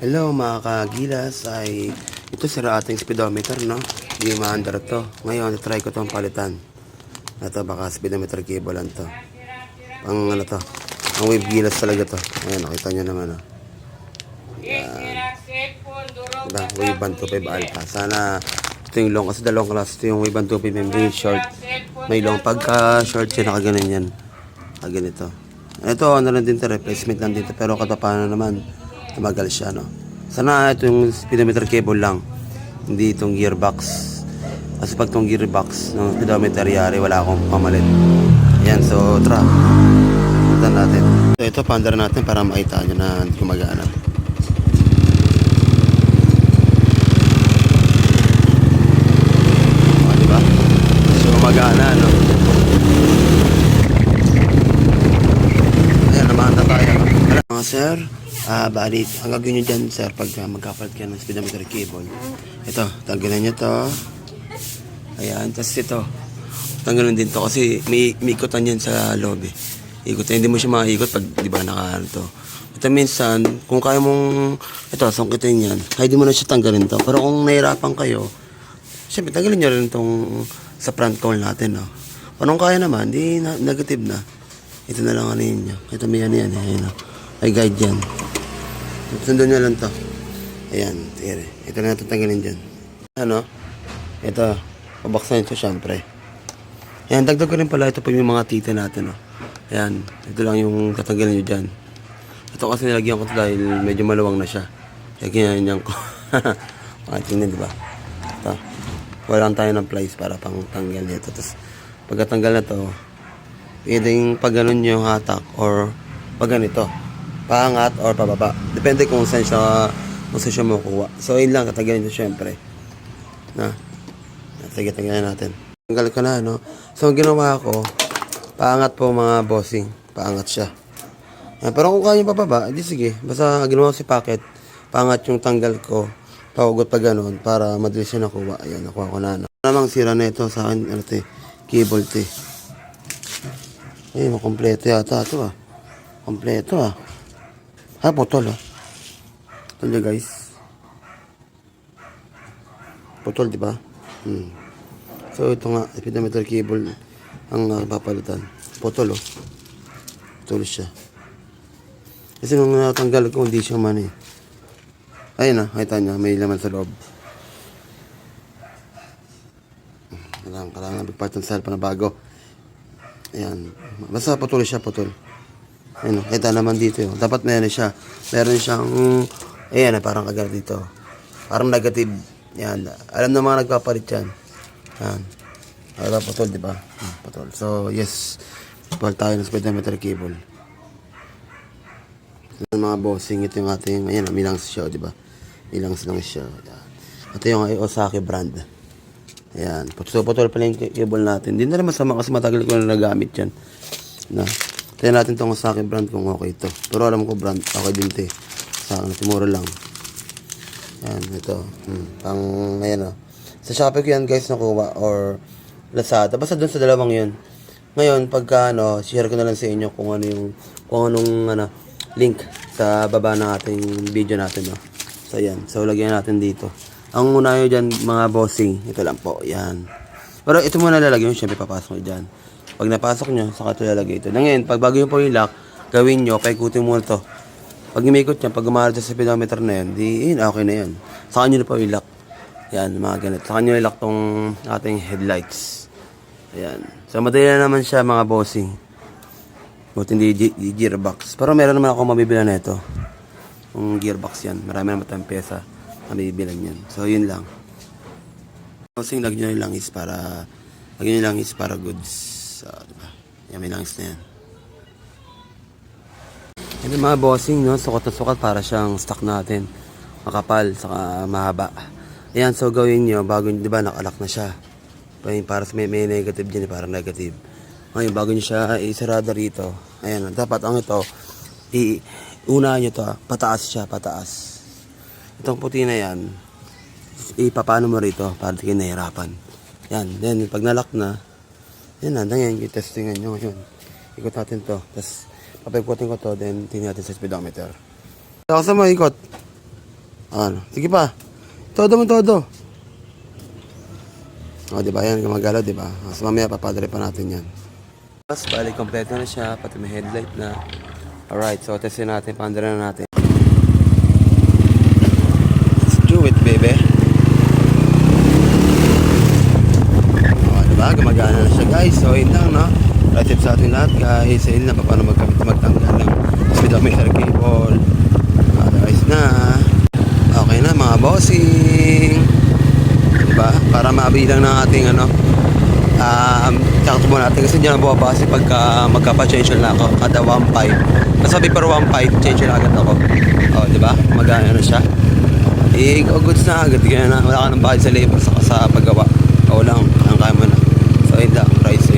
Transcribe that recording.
Hello mga kagilas. Ay ito sira ating speedometer no? Hindi maandar to. Ngayon try ko tong palitan. Ito baka speedometer cable lang to. Pang ano to? Ang wave gilas talaga to. Ayan nakita nyo naman oh. diba? Wave band 25 alpha. Sana ito yung long kasi dalawang class ito yung wave band 25 may short. May long pagka short siya nakaganan yan. Nakaganito ito ano lang din to replacement lang dito pero katapanan naman tumagal siya no? Sana ito yung speedometer cable lang. Hindi itong gearbox. Kasi pag itong gearbox ng speedometer yari wala akong pamalit. Yan so tara. Punta natin. So ito pandar natin para makita nyo na gumagana o diba so gumagana no? Ayan, namahan na tayo. Mga sir, ah, bali, ang gagawin nyo dyan, sir, pag uh, magkapalit kayo ng speedometer cable. Ito, tanggalan nyo to. Ayan, tapos ito. Tanggalan din to kasi may, may ikutan yan sa loob eh. Ikutan, hindi mo siya makikot pag, di ba, naka to. Ito minsan, kung kaya mong, ito, sungkitin yan, kaya di mo na siya tanggalin to. Pero kung nahirapan kayo, Siyempre, tanggalin nyo rin itong sa front cone natin, no? Kung kaya naman, di na, negative na. Ito na lang ano yun. Ito may ano yan, eh. Ayun, no? Ay guide yan. Sundan nyo lang to. Ayan, tire. Ito na natin tanggalin dyan. Ano? Ito, pabaksan ito syempre. Ayan, dagdag ko rin pala ito pa yung mga tita natin, no? Ayan, ito lang yung tatanggalin nyo dyan. Ito kasi nilagyan ko ito dahil medyo maluwang na siya. Kaya ginanyan ko. Mga tingnan, di ba? Ito. Walang tayo ng plies para pang tanggal nito. Tapos, pagkatanggal na to, pwedeng pag ganun yung hatak or pag ganito. Paangat or pababa. Depende kung saan siya, kung saan siya makukuha. So, yun lang, tatanggalin nyo syempre. Na. Sige, tanggalin natin. Tanggal ko na, no? So, ang ginawa ko, paangat po mga bossing. Paangat siya. Yan, pero kung kaya pababa, edi sige. Basta ginawa ko si packet, pangat yung tanggal ko, pahugot pa ganun, para madali siya nakuha. Ayan, nakuha ko na. Ano. Namang sira na ito sa akin, ano te, cable te. Eh, makompleto yata ito ah. Kompleto ah. Ha, putol ah. Putol niya guys. Putol, di ba? Hmm. So, ito nga, speedometer cable ang uh, papalitan. Putol oh. Putol siya. Kasi nung natanggal ko, hindi siya man eh. Ayun na, nakita niya, may laman sa loob. Kailangan, kailangan magpart ng cellphone na bago. Ayan. Basta putol siya, putol. Ayun, kita naman dito yun. Dapat meron siya. Meron siyang, ayan na, parang kagat dito. Parang negative. Yan. Alam ng mga nagpapalit yan. Yan. Ito, putol, di ba? Hmm, putol. So, yes. Putol tayo ng speedometer cable. Ito mga bossing, ito yung ating, ayan, may langs siya, di ba? May langs lang. Ayan. Ito yung Osaki brand. Ayan. So, putol pala yung cable natin. Hindi na naman masama kasi matagal ko na nagamit yan. Na. Tignan natin itong Osaki brand kung okay ito. Pero alam ko brand, okay din ito eh. Sa akin, timuro lang. Ayan, ito. Hmm. Pang, ayan o. Sa Shopee ko yan guys nakuha or Lazada. Basta dun sa dalawang yun. Ngayon, pagka ano, share ko na lang sa inyo kung ano yung, kung anong ano, link sa baba ng ating video natin. No? So, yan. So, lagyan natin dito. Ang una nyo dyan, mga bossing, ito lang po. Yan. Pero ito muna lalagyan nyo, syempre papasok nyo dyan. Pag napasok nyo, saka ito lalagay ito. Na ngayon, pag bago nyo po yung lock, gawin nyo, paikutin muna to. Pag umikot yan, pag gumarad sa speedometer na yan, di, yun, okay na yan. Saka nyo na po yung lock. Yan, mga ganito. Saka nyo lock tong ating headlights. Ayan. So, madali na naman siya, mga bossing. Buti hindi gearbox. Pero meron naman ako mabibila na ito. Yung gearbox yan. Marami naman tayong pyesa na mabibilan yan. So, yun lang. Bossing, lagyan nyo yung langis para, lagyan nyo yung langis para goods. So, diba? Yan, may langis na yan. Ito mga bossing, no? sukat na sukat para siyang stock natin. Makapal, saka mahaba. Ayan, so gawin nyo, bago nyo, di ba, nakalak na siya. Pa- Para sa may, may negative dyan, eh, parang negative. Ngayon, bago nyo siya isarada rito, ayan, dapat ang ito, i, una nyo to, ah, pataas siya, pataas. Itong puti na yan, ipapano mo rito para di kayo nahirapan. Yan, then pag nalock na, yan na, yan, yung testingan nyo ngayon. Ikot natin to, tapos papagputin ko to, then tingnan natin sa speedometer. Sa mo ikot. Ano? Sige pa. Todo mo todo. O, di ba? Yan, gumagalaw, di ba? So, mamaya papadali pa natin yan. Tapos, bali, kompleto na siya. Pati may headlight na. Alright, so testin natin. Paandala na natin. Ba? Gumagana na siya, guys. So, yun lang, no? Right tip sa ating lahat, guys. Ayun na, paano magkamit magtanggal ng speedometer cable. Otherwise na. Okay na, mga bossing. Diba? Para mabilang ng ating ano, um, takbo natin kasi ang bumabase pagka magkapa-change na ako kada 1.5 nasabi pero 1.5 change na agad ako oh di ba magana na siya eh goods na agad kaya na wala ka nang bayad sa labor sa, sa paggawa o lang ang kaya